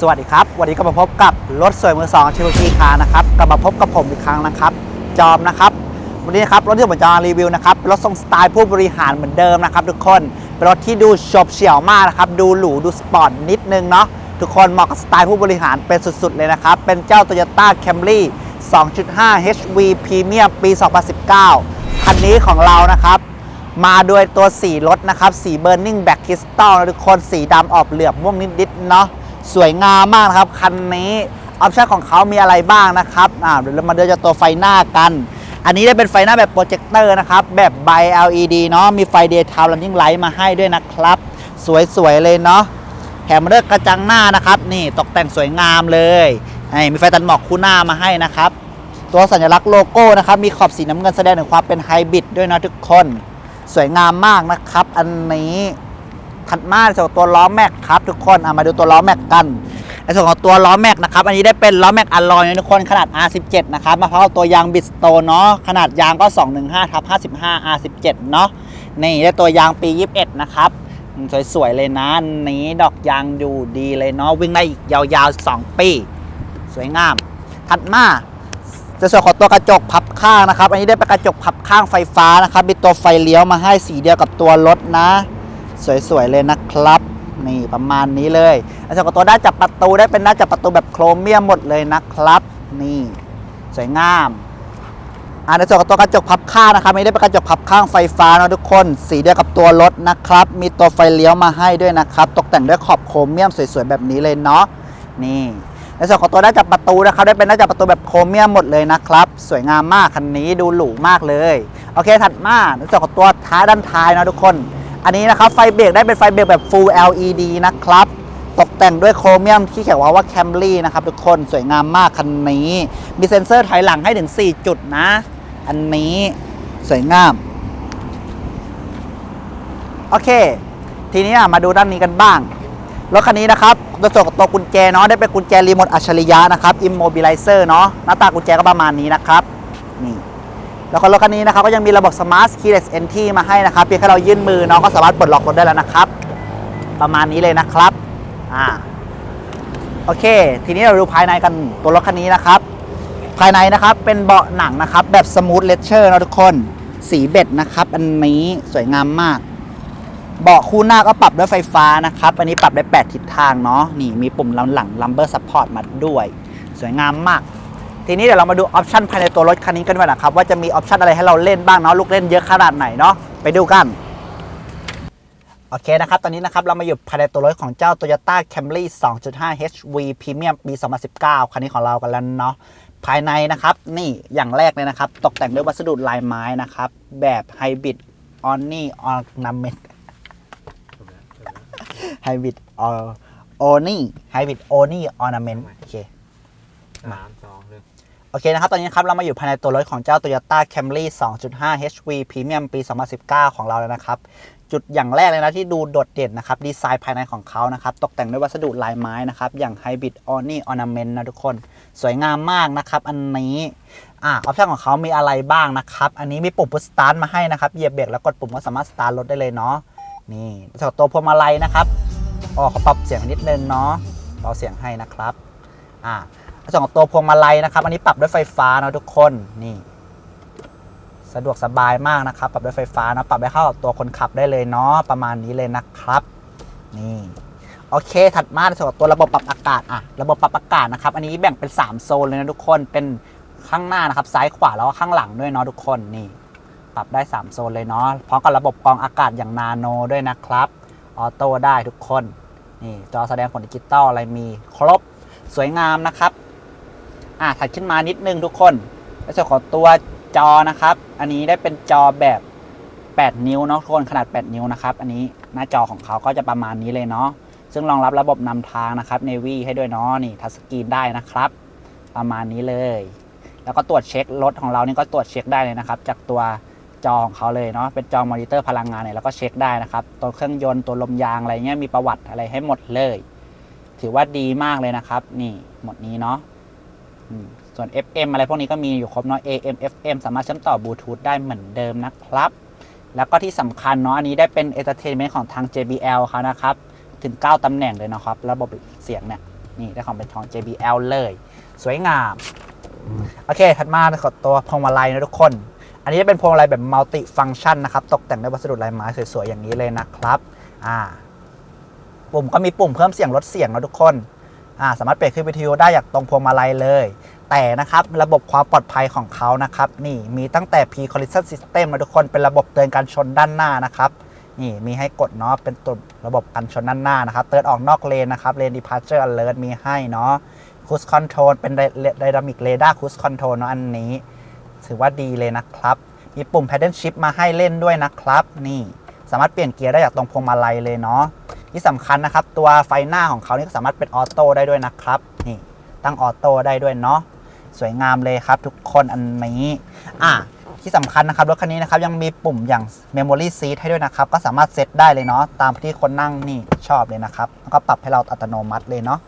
สวัสดีครับ วันนี้ก็มาพบกับรถสวยมือสองชิวทีคานะครับกลับมาพบกับผมอีกครั้งนะครับ จอมนะครับ วันนี้นครับรถที่ผมจะรีวิวนะครับรถทรงสไตล์ผู้บริหารเหมือนเดิมนะครับทุกคนเป็นรถที่ดูฉบเฉี่ยวมากนะครับดูหรูดูสปอร์ตนิดนึงเนาะทุกคนเหมาะกับสไตล์ผู้บริหารเป็นสุดๆเลยนะครับเป็นเจ้า Toyota Camry 2.5 HV Premium ปี 2019 คันนี้ของเรานะครับมาด้วยตัวสีรถนะครับสี Burning Black Crystal นะทุกคนสีดำออกเหลือบม่วงนิดๆเนาะ สวยงามมากนะครับ คันนี้ออปชั่นของเขามีอะไรบ้างนะครับอ่าเดี๋ยวเรามาดูจากตัวไฟหน้ากัน อันนี้ได้เป็นไฟหน้าแบบโปรเจคเตอร์นะครับ แบบใบ LED เนาะมีไฟ Daytime Running Light มาให้ด้วยนะครับ สวย ๆ เลยเนาะแถมเลือกกระจังหน้านะครับ นี่ตกแต่งสวยงามเลยมีไฟตัดหมอกคู่หน้ามาให้นะครับ ตัวสัญลักษณ์โลโก้นะครับ มีขอบสีน้ำเงินแสดงถึงความเป็นไฮบริดด้วยนะทุกคน สวยงามมากนะครับ อันนี้ ถัดมาในส่วนตัวล้อแม็กครับทุกคนเอามาดูตัวล้อแม็กกันในส่วนของตัวล้อแม็กนะครับอันนี้ได้เป็นล้อแม็กอลลอยนะทุกคนขนาด R17 นะครับมาพร้อมกับตัวยางบิสโตเนาะขนาดยางก็ 215ทับ55 R17 เนาะนี่ได้ตัวยางปี 21 นะครับสวยๆเลยนะอันนี้ดอกยางดูดีเลยเนาะวิ่งได้อีกยาวๆ 2 ปี สวยงาม ถัดมาจะส่วนของตัวกระจกพับข้างนะครับ อันนี้ได้เป็นกระจกพับข้างไฟฟ้านะครับมีตัวไฟเลี้ยวมาให้สีเดียวกับตัวรถนะ สวยๆเลยนะครับ นี่ประมาณนี้เลยในส่วนของตัวด้านจับประตูได้เป็นด้าจับประตูแบบโครเมียมหมดเลยนะครับ นี่สวยงามอ่าในส่วนของตัวกระจกพับข้างนะครับอันนี้ได้เป็นกระจกพับข้างไฟฟ้านะทุกคน สีเดียวกับตัวรถนะครับ มีตัวไฟเลี้ยวมาให้ด้วยนะครับ ตกแต่งด้วยขอบโครเมียมสวยๆแบบนี้เลยเนาะนี่ ในส่วนของตัวด้าจับประตูนะครับ ได้เป็นด้าจับประตูแบบโครเมียมหมดเลยนะครับ สวยงามมากคันนี้ดูหรูมากเลย โอเคถัดมาในส่วนของตัวท้ายด้านท้ายนะทุกคน อันนี้นะครับไฟเบรกได้เป็นไฟเบรกแบบ Full LED นะครับ ตกแต่งด้วยโครเมียมที่เขียนว่าว่า Camry นะครับทุกคนสวยงามมากคันนี้ มีเซ็นเซอร์ถอยหลังให้ถึง 4 จุดนะ อันนี้สวยงาม โอเค ทีนี้มาดูด้านนี้กันบ้างรถคันนี้นะครับตัวส่วนของตัวกุญแจเนาะได้เป็นกุญแจรีโมทอัจฉริยะนะครับ Immobilizer เนาะหน้าตากุญแจก็ประมาณนี้นะครับนี่ แล้วก็รถคันนี้นะครับก็ยังมีระบบ Smart Keyless Entry มาให้นะครับเพียงแค่เรายื่นมือน้องก็สามารถปลดล็อกรถได้แล้วนะครับ ประมาณนี้เลยนะครับอ่าโอเค ทีนี้เราดูภายในกันตัวรถคันนี้นะครับ ภายในนะครับเป็นเบาะหนังนะครับ แบบสมูทเลเชอร์นะทุกคน สีเบ็ดนะครับอันนี้สวยงามมาก เบาะคู่หน้าก็ปรับด้วยไฟฟ้านะครับ อันนี้ปรับได้ 8 ทิศทางเนาะนี่มีปุ่มลำหลัง lumbar support มาด้วย สวยงามมาก ทีนี้เดี๋ยวเรามาดูออปชันภายในตัวรถคันนี้กันดีกว่านะครับว่าจะมีออปชันอะไรให้เราเล่นบ้างเนาะลูกเล่นเยอะขนาดไหนเนาะไปดูกันโอเคนะครับ ตอนนี้นะครับ เรามาอยู่ภายในตัวรถของเจ้า Toyota Camry 2.5 HV Premium ปี 2019 คันนี้ของเรากันแล้วเนาะ ภายในนะครับ นี่อย่างแรกเลยนะครับ ตกแต่งด้วยวัสดุลายไม้นะครับ แบบไฮบริดออนนี่ออร์นาเมนไฮบริดออนี่ไฮบริดโอนี่ออร์นาเมนโอเคสาม โอเคนะครับ ตอนนี้ครับเรามาอยู่ภายในตัวรถของเจ้า Toyota Camry 2.5 HV Premium ปี 2019 ของเราแล้วนะครับ จุดอย่างแรกเลยนะที่ดูโดดเด่นนะครับ ดีไซน์ภายในของเขานะครับ ตกแต่งด้วยวัสดุลายไม้นะครับ อย่าง Hybrid o n i Ornament นะทุกคน สวยงามมากนะครับ อันนี้อ่าออปชั่นของเขามีอะไรบ้างนะครับ อันนี้มีปุ่ม push start มาให้นะครับเหยียบเบรกแล้วกดปุ่มก็สามารถสตาร์ทรถได้เลยเนาะนี่สำหรับตัวพวงมาลัยนะครับอ๋อเขาปรับเสียงนิดนึงเนาะเบาเสียงให้นะครับอ่า ส่วนของตัวพวงมาลัยนะครับ อันนี้ปรับด้วยไฟฟ้านะทุกคนนี่สะดวกสบายมากนะครับ ปรับด้วยไฟฟ้านะปรับได้เข้ากับตัวคนขับได้เลยเนาะประมาณนี้เลยนะครับ นี่โอเค ถัดมาในส่วนของตัวระบบปรับอากาศอะระบบปรับอากาศนะครับ อันนี้แบ่งเป็น 3 โซนเลยนะทุกคน เป็นข้างหน้านะครับ ซ้ายขวาแล้วก็ข้างหลังด้วยเนาะทุกคน นี่ ปรับได้ 3 โซนเลยเนาะ พร้อมกับระบบกรองอากาศอย่างนาโนด้วยนะครับ ออโต้ได้ทุกคน นี่ จอแสดงผลดิจิตอลอะไรมีครบ สวยงามนะครับ อะถัดขึ้นมานิดนึงทุกคนในส่วนของตัวจอนะครับ อันนี้ได้เป็นจอแบบ 8 นิ้วเนาะทุกคนขนาด 8 นิ้วนะครับ อันนี้หน้าจอของเขาก็จะประมาณนี้เลยเนาะซึ่งรองรับระบบนำทางนะครับ Navy ให้ด้วยเนาะนี่ทัชสกรีนได้นะครับ ประมาณนี้เลย แล้วก็ตรวจเช็ครถของเรานี่ก็ตรวจเช็คได้เลยนะครับ จากตัวจอของเขาเลยเนาะเป็นจอมอนิเตอร์พลังงานเนี่ยแล้วก็เช็คได้นะครับตัวเครื่องยนต์ตัวลมยางอะไรเงี้ยมีประวัติอะไรให้หมดเลย ถือว่าดีมากเลยนะครับ นี่หมดนี้เนาะ ส่วน FM อะไรพวกนี้ก็มีอยู่ครบเนาะ AM FM สามารถเชื่อมต่อบลูทูธได้เหมือนเดิมนะครับ แล้วก็ที่สำคัญเนาะอันนี้ได้เป็น Entertainment ของทาง JBL เขานะครับ ถึง 9ตำแหน่งเลยนะครับ ระบบเสียงเนี่ย นี่ได้ของเป็นของ JBL เลย สวยงาม โอเค ถัดมาขอตัวพวงมาลัยนะทุกคน อันนี้จะเป็นพวงมาลัยแบบมัลติฟัง c t ชันนะครับ ตกแต่งด้วยวัสดุลายไม้สวยๆอย่างนี้เลยนะครับ อ่า ปุ่มก็มีปุ่มเพิ่มเสียงลดเสียงนะทุกคน สามารถเปลี่ยนขึ้นวิทยุได้จากตรงพวงมาลัยเลย แต่นะครับระบบความปลอดภัยของเขานะครับนี่มีตั้งแต่ P Collision System นะทุกคนเป็นระบบเตือนการชนด้านหน้านะครับนี่มีให้กดเนาะเป็นตัวระบบกันชนด้านหน้านะครับเตือนออกนอกเลนนะครับเลน departure alert มีให้เนาะ cruise control เป็น dynamic radar cruise control เนาะอันนี้ ถือว่าดีเลยนะครับ มีปุ่ม paddle shift มาให้เล่นด้วยนะครับ นี่สามารถเปลี่ยนเกียร์ได้จากตรงพวงมาลัยเลยเนาะ ที่สำคัญนะครับ ตัวไฟหน้าของเขานี่ก็สามารถเป็นออโต้ได้ด้วยนะครับ นี่ตั้งออโต้ได้ด้วยเนาะสวยงามเลยครับ ทุกคนอันนี้อะที่สำคัญนะครับรถคันนี้นะครับยังมีปุ่มอย่าง Memory Seat ให้ด้วยนะครับ ก็สามารถเซตได้เลยเนาะตามที่คนนั่งนี่ชอบเลยนะครับ แล้วก็ปรับให้เราอัตโนมัติเลยเนาะ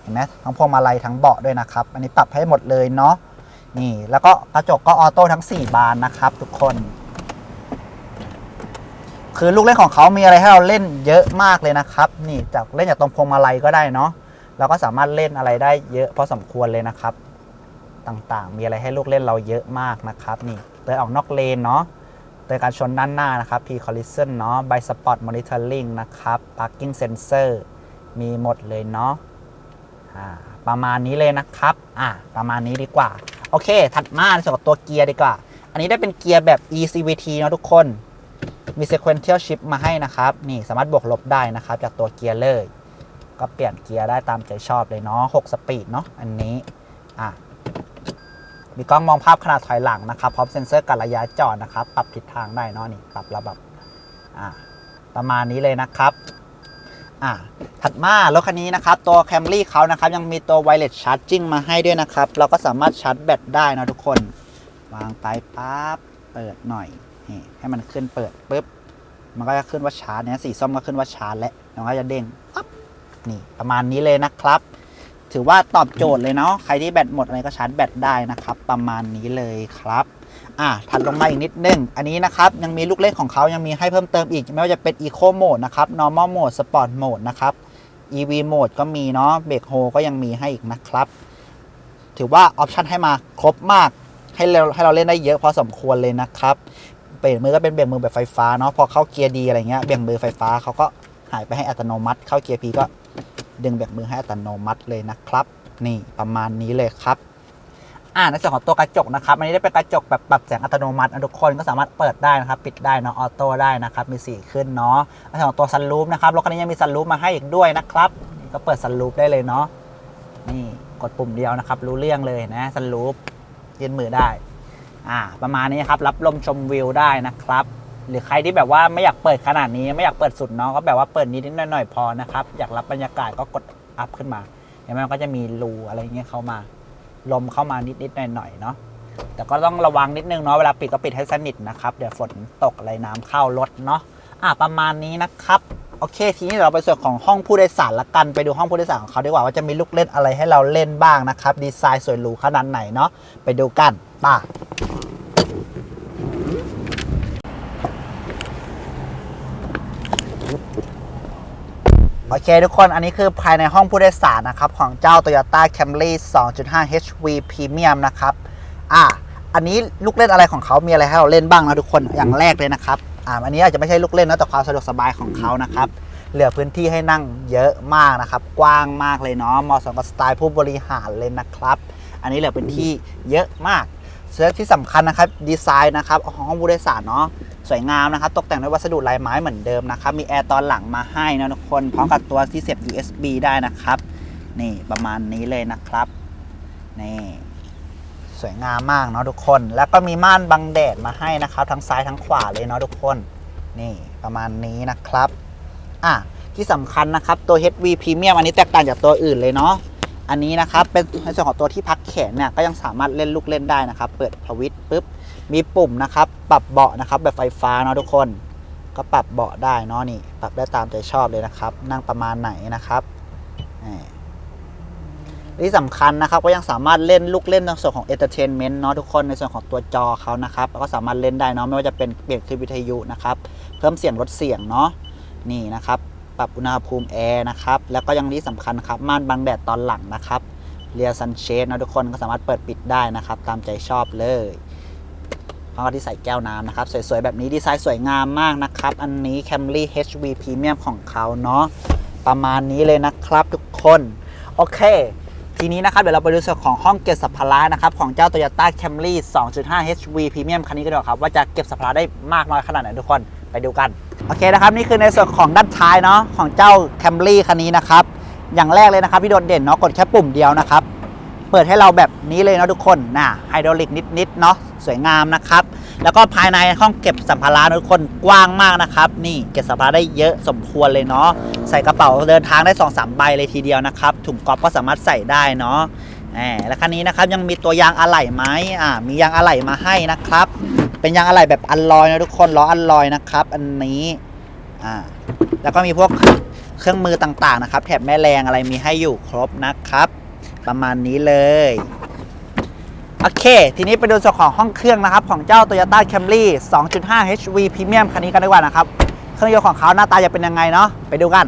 เห็นไหมทั้งพวงมาลัยทั้งเบาะด้วยนะครับ อันนี้ปรับให้หมดเลยเนาะนี่ แล้วก็กระจกก็ออโต้ทั้ง 4 บานนะครับ ทุกคน คือลูกเล่นของเขามีอะไรให้เราเล่นเยอะมากเลยนะครับ นี่จากเล่นจากตรงพวงมาลัยก็ได้เนาะเราก็สามารถเล่นอะไรได้เยอะพอสมควรเลยนะครับ ต่างๆ มีอะไรให้ลูกเล่นเราเยอะมากนะครับ นี่เตือนออกนอกเลนเนาะเตือนการชนด้านหน้านะครับ P collision เนาะ by spot monitoring นะครับ parking sensor มีหมดเลยเนาะประมาณนี้เลยนะครับอ่าประมาณนี้ดีกว่า โอเค ถัดมาในส่วนของตัวเกียร์ดีกว่า อันนี้ได้เป็นเกียร์แบบ ECVT เนาะทุกคน มี sequential shift มาให้นะครับ นี่สามารถบวกลบได้นะครับ จากตัวเกียร์เลย ก็เปลี่ยนเกียร์ได้ตามใจชอบเลยเนาะ6สปีดเนาะอันนี้อะมีกล้องมองภาพขนาดถอยหลังนะครับ พร้อมเซ็นเซอร์กัดระยะจอดนะครับ ปรับทิศทางได้เนาะนี่ปรับระบบอ่าประมาณนี้เลยนะครับอ่าถัดมารถคันนี้นะครับ ตัว Camry เขานะครับ ยังมีตัว Wireless Charging มาให้ด้วยนะครับ เราก็สามารถชาร์จแบตได้นะทุกคน วางไปปั๊บเปิดหน่อย นี่ให้มันขึ้นเปิดปุ๊บมันก็จะขึ้นว่าชาร์จเนี่ยสีส้มก็ขึ้นว่าชาร์จแล้วมันก็จะเด้งปั๊บนี่ประมาณนี้เลยนะครับ ถือว่าตอบโจทย์เลยเนาะใครที่แบตหมดอะไรก็ชาร์จแบตได้นะครับ ประมาณนี้เลยครับอะถัดลงมาอีกนิดนึง อันนี้นะครับ ยังมีลูกเล่นของเขายังมีให้เพิ่มเติมอีก ไม่ว่าจะเป็น Eco Mode นะครับ Normal Mode Sport Mode นะครับ EV Mode ก็มีเนาะเบรกโฮก็ยังมีให้อีกนะครับ ถือว่าออปชันให้มาครบมากให้เราให้เราเล่นได้เยอะพอสมควรเลยนะครับ เบรกมือก็เป็นเบรกมือแบบไฟฟ้าเนาะพอเข้าเกียร์ดีอะไรเงี้ยเบรกมือไฟฟ้าเขาก็หายไปให้อัตโนมัติ เข้าเกียร์พีก็ดึงเบรกมือให้อัตโนมัติเลยนะครับ นี่ประมาณนี้เลยครับอ่าในส่วนของตัวกระจกนะครับอันนี้ได้เป็นกระจกแบบปรับแสงอัตโนมัติทุกคนก็สามารถเปิดได้นะครับ ปิดได้เนาะออโต้ได้นะครับมีสีขึ้นเนาะในส่วนของตัวซันรูฟนะครับรถคันนี้ยังมีซันรูฟมาให้อีกด้วยนะครับนี่ก็เปิดซันรูฟได้เลยเนาะนี่กดปุ่มเดียวนะครับ รู้เรื่องเลยนะซันรูฟยืนมือได้ อ่าประมาณนี้ครับรับลมชมวิวได้นะครับ หรือใครที่แบบว่าไม่อยากเปิดขนาดนี้ไม่อยากเปิดสุดเนาะก็แบบว่าเปิดนิดๆหน่อยๆพอนะครับอยากรับบรรยากาศก็กดอัพขึ้นมาเห็นไหมมันก็จะมีรูอะไรเงี้ยเข้ามาลมเข้ามานิดๆหน่อยๆเนาะแต่ก็ต้องระวังนิดนึงเนาะเวลาปิดก็ปิดให้สนิทนะครับเดี๋ยวฝนตกอะไรน้ำเข้ารถเนาะอะประมาณนี้นะครับ โอเค ทีนี้เราไปส่วนของห้องผู้โดยสารละกันไปดูห้องผู้โดยสารของเขาดีกว่าว่าจะมีลูกเล่นอะไรให้เราเล่นบ้างนะครับ ดีไซน์สวยหรูขนาดไหนเนาะไปดูกันป่ะโอเคทุกคนอันนี้คือภายในห้องผู้โดยสารนะครับ ของเจ้า Toyota Camry 2.5 HV Premium นะครับ อะอันนี้ลูกเล่นอะไรของเขามีอะไรให้เราเล่นบ้างนะทุกคนอย่างแรกเลยนะครับ อ่าอันนี้อาจจะไม่ใช่ลูกเล่นนะแต่ความสะดวกสบายของเขานะครับเหลือพื้นที่ให้นั่งเยอะมากนะครับ กว้างมากเลยเนาะเหมาะสมกับสไตล์ผู้บริหารเลยนะครับ อันนี้เหลือพื้นที่เยอะมากเสื้อที่สำคัญนะครับดีไซน์นะครับของห้องผู้โดยสารเนาะสวยงามนะครับ ตกแต่งด้วยวัสดุลายไม้เหมือนเดิมนะครับ มีแอร์ตอนหลังมาให้นะทุกคนพร้อมกับตัวที่เสียบ USB ได้นะครับ นี่ประมาณนี้เลยนะครับนี่ สวยงามมากเนาะทุกคน แล้วก็มีม่านบังแดดมาให้นะครับ ทั้งซ้ายทั้งขวาเลยเนาะทุกคน นี่ประมาณนี้นะครับ อะที่สำคัญนะครับ ตัว HV Premium อันนี้แตกต่างจากตัวอื่นเลยเนาะ อันนี้นะครับ เป็นในส่วนของตัวที่พักแขนเนี่ย ก็ยังสามารถเล่นลูกเล่นได้นะครับ เปิดพวิตปุ๊บ มีปุ่มนะครับ ปรับเบาะนะครับ แบบไฟฟ้าเนาะทุกคน ก็ปรับเบาะได้เนาะนี่ ปรับได้ตามใจชอบเลยนะครับ นั่งประมาณไหนนะครับนี่ ที่สำคัญนะครับก็ยังสามารถเล่นลูกเล่นในส่วนของ entertainment เนาะทุกคนในส่วนของตัวจอเขานะครับก็สามารถเล่นได้เนาะไม่ว่าจะเป็นเปลี่ยนคลิปวิทยุนะครับเพิ่มเสียงลดเสียงเนาะนี่นะครับปรับอุณหภูมิแอร์นะครับแล้วก็ยังที่สำคัญครับม่านบังแดดตอนหลังนะครับเรียซันเชดนะทุกคนก็สามารถเปิดปิดได้นะครับ ตามใจชอบเลยพร้อมกับที่ใส่แก้วน้ำนะครับ สวยๆ แบบนี้ดีไซน์สวยงามมากนะครับ อันนี้ Camry HV Premium ของเขาเนาะประมาณนี้เลยนะครับทุกคน โอเค ทีนี้นะครับเดี๋ยวเราไปดูส่วนของห้องเก็บสัมภาระนะครับของเจ้า Toyota Camry 2.5 HV Premium คันนี้กันดีกว่าครับว่าจะเก็บสัมภาระได้มากน้อยขนาดไหนทุกคนไปดูกัน โอเคนะครับนี่คือในส่วนของด้านท้ายเนาะของเจ้า Camry คันนี้นะครับอย่างแรกเลยนะครับที่โดดเด่นเนาะกดแค่ปุ่มเดียวนะครับ เปิดให้เราแบบนี้เลยเนาะทุกคนนะไฮดรอลิกนิดๆเนาะสวยงามนะครับ แล้วก็ภายในห้องเก็บสัมภาระนะทุกคนกว้างมากนะครับ นี่เก็บสัมภาระได้เยอะสมควรเลยเนาะใส่กระเป๋าเดินทางได้2อสใบเลยทีเดียวนะครับถุงกอบก็สามารถใส่ได้เนาะแหมและคันนี้นะครับยังมีตัวยางอะไหล่ไหมอ่ามียางอะไหล่มาให้นะครับ เป็นยางอะไหล่แบบอัลลอยนะทุกคนล้ออัลลอยนะครับ อันนี้อ่าแล้วก็มีพวกเครื่องมือต่างๆนะครับ แถบแม่แรงอะไรมีให้อยู่ครบนะครับ ประมาณนี้เลย โอเค ทีนี้ไปดูส่วนของห้องเครื่องนะครับ ของเจ้า Toyota Camry 2.5 HV Premium คันนี้กันดีกว่านะครับ เครื่องยนต์ของเขาหน้าตาจะเป็นยังไงเนาะไปดูกัน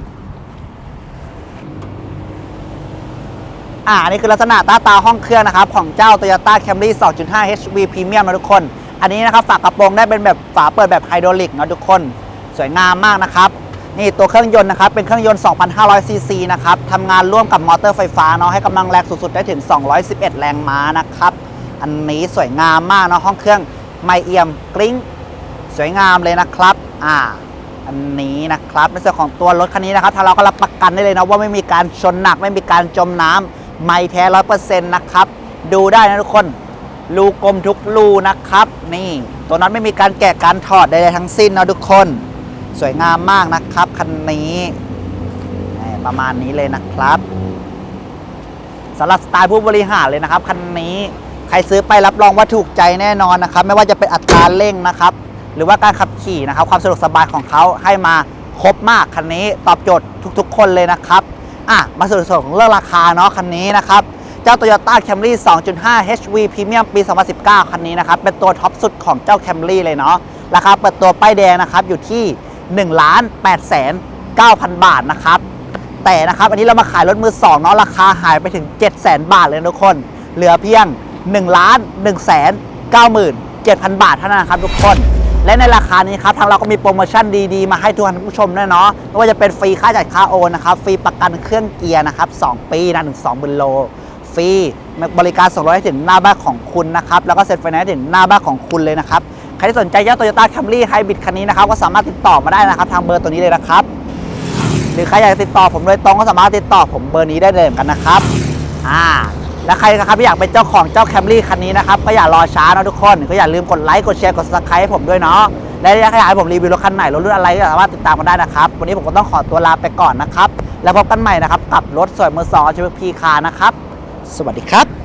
อ่าอันนี้คือลักษณะหน้าตาห้องเครื่องนะครับ ของเจ้า Toyota Camry 2.5 HV Premium นะทุกคน อันนี้นะครับฝากระโปรงได้เป็นแบบฝาเปิดแบบไฮดรอลิกนะทุกคน สวยงามมากนะครับ นี่ตัวเครื่องยนต์นะครับเป็นเครื่องยนต์ 2,500 ซีซีนะครับทำงานร่วมกับมอเตอร์ไฟฟ้าเนาะให้กำลังแรงสุดๆได้ถึง 211 แรงม้านะครับ อันนี้สวยงามมากเนาะห้องเครื่องไม่เอี่ยมกริ้งสวยงามเลยนะครับอ่าอันนี้นะครับในส่วนของตัวรถคันนี้นะครับทางเราก็รับประกันได้เลยนะว่าไม่มีการชนหนักไม่มีการจมน้ำไม่แท้ร้อยเปอร์เซ็นต์นะครับดูได้นะทุกคนรูกลมทุกรูนะครับ นี่ ตัวนั้นไม่มีการแกะการถอดใดๆทั้งสิ้นนะทุกคน สวยงามมากนะครับคันนี้ประมาณนี้เลยนะครับสำหรับสไตล์ผู้บริหารเลยนะครับคันนี้ใครซื้อไปรับรองว่าถูกใจแน่นอนนะครับ ไม่ว่าจะเป็นอัตราเร่งนะครับ หรือว่าการขับขี่นะครับ ความสะดวกสบายของเขาให้มาครบมากคันนี้ตอบโจทย์ทุกๆ คนเลยนะครับอะมาสู่ส่วนของเรื่องราคาเนาะคันนี้นะครับเจ้า Toyota Camry 2.5 HV Premium ปี 2019 คันนี้นะครับ เป็นตัวท็อปสุดของเจ้า Camry เลยเนาะราคาเปิดตัวป้ายแดงนะครับอยู่ที่ 1ล้าน8แสน9,000 บาทนะครับ แต่นะครับอันนี้เรามาขายรถมือ2เนาะราคาหายไปถึง 7 0 0 0 0 บาทเลยทุกคน เหลือเพียง1ล้าน1แสน97,000 บาทเท่านั้นนะครับทุกคนและในราคานี้ครับทางเราก็มีโปรโมชั่นดีๆ มาให้ทุกท่านผู้ชมด้วยเนาะไม่ว่าจะเป็นฟรีค่าจัดค่าโอนนะครับฟรีประกันเครื่องเกียร์นะครับ2ปีนะถึง2 0 0 0โลฟรีบริการส่งรถให้ถึงหน้าบ้านของคุณนะครับแล้วก็เซ็นไฟแนนซ์ถึงหน้าบ้านของคุณเลยนะครับ ใครที่สนใจเจ้า Toyota Camry Hybrid คันนี้นะครับก็สามารถติดต่อมาได้นะครับ ทางเบอร์ตัวนี้เลยนะครับ หรือใครอยากติดต่อผมโดยตรงก็สามารถติดต่อผมเบอร์นี้ได้เลยเหมือนกันนะครับอ่าและใครนะครับที่อยากเป็นเจ้าของเจ้าแคมรี่คันนี้นะครับก็อย่ารอช้านะทุกคนก็อย่าลืมกดไลค์กดแชร์กด subscribe ให้ผมด้วยเนาะและถ้าอยากให้ผมรีวิวรถคันไหนรถรุ่นอะไรก็สามารถติดตามมาได้นะครับ วันนี้ผมก็ต้องขอตัวลาไปก่อนนะครับ แล้วพบกันใหม่นะครับกับรถสวยมือสองชีวิตพีคาร์นะครับ สวัสดีครับ